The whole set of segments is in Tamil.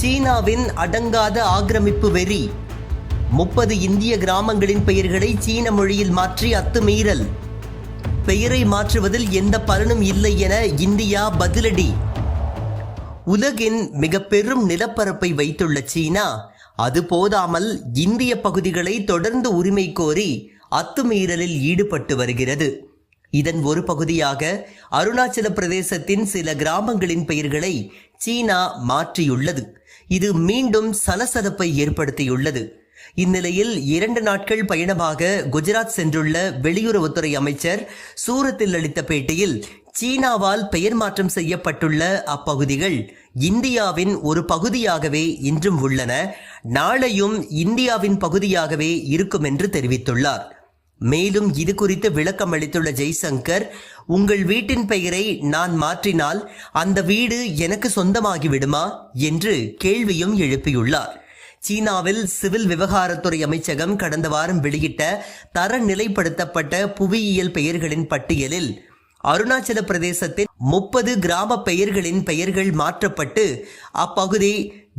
சீனாவின் அடங்காத ஆக்கிரமிப்பு வெறி. முப்பது இந்திய கிராமங்களின் பெயர்களை சீன மொழியில் மாற்றி அத்துமீறல். பெயரை மாற்றுவதில் எந்த பலனும் இல்லை என இந்தியா பதிலடி. உலகின் மிக பெரும் நிலப்பரப்பை வைத்துள்ள சீனா அது போதாமல் இந்திய பகுதிகளை தொடர்ந்து உரிமை கோரி அத்துமீறலில் ஈடுபட்டு வருகிறது. இதன் ஒரு பகுதியாக அருணாச்சல பிரதேசத்தின் சில கிராமங்களின் பெயர்களை சீனா மாற்றியுள்ளது. இது மீண்டும் சலசலப்பை ஏற்படுத்தியுள்ளது. இந்நிலையில் இரண்டு நாட்கள் பயணமாக குஜராத் சென்றுள்ள வெளியுறவுத்துறை அமைச்சர் சூரத்தில் அளித்த பேட்டியில் சீனாவால் பெயர் மாற்றம் செய்யப்பட்டுள்ள அப்பகுதிகள் இந்தியாவின் ஒரு பகுதியாகவே இன்றும் உள்ளன. நாளையும் இந்தியாவின் பகுதியாகவே இருக்கும் என்று தெரிவித்துள்ளார். மேலும் இது குறித்து விளக்கம் அளித்துள்ள ஜெய்சங்கர் உங்கள் வீட்டின் பெயரை நான் மாற்றினால் அந்த வீடு எனக்கு சொந்தமாகி விடுமா என்று கேள்வியும் எழுப்பியுள்ளார். சீனாவில் சிவில் விவகாரத்துறை அமைச்சகம் கடந்த வாரம் வெளியிட்ட தரநிலைப்படுத்தப்பட்ட புவியியல் பெயர்களின் பட்டியலில் அருணாச்சல பிரதேசத்தின் முப்பது கிராம பெயர்களின் பெயர்கள் மாற்றப்பட்டு அப்பகுதி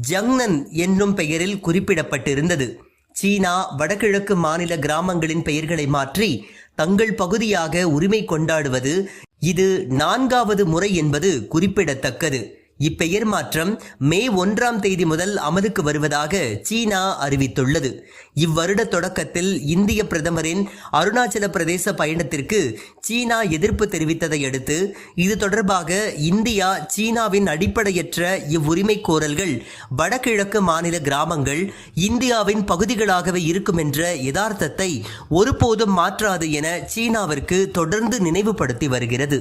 ஜங்னன் என்னும் பெயரில் குறிப்பிடப்பட்டிருந்தது. சீனா வடகிழக்கு மாநில கிராமங்களின் பெயர்களை மாற்றி தங்கள் பகுதியாக உரிமை கொண்டாடுவது இது நான்காவது முறை என்பது குறிப்பிடத்தக்கது. இப்பெயர் மாற்றம் மே ஒன்றாம் தேதி முதல் அமலுக்கு வருவதாக சீனா அறிவித்துள்ளது. இவ்வருட தொடக்கத்தில் இந்திய பிரதமரின் அருணாச்சல பிரதேச பயணத்திற்கு சீனா எதிர்ப்பு தெரிவித்ததை அடுத்து இது தொடர்பாக இந்தியா சீனாவின் அடிப்படையற்ற இவ்வுரிமை கோரல்கள் வடகிழக்கு மாநில கிராமங்கள் இந்தியாவின் பகுதிகளாகவே இருக்கும் என்ற யதார்த்தத்தை ஒருபோதும் மாற்றாது என சீனாவிற்கு தொடர்ந்து நினைவுபடுத்தி வருகிறது.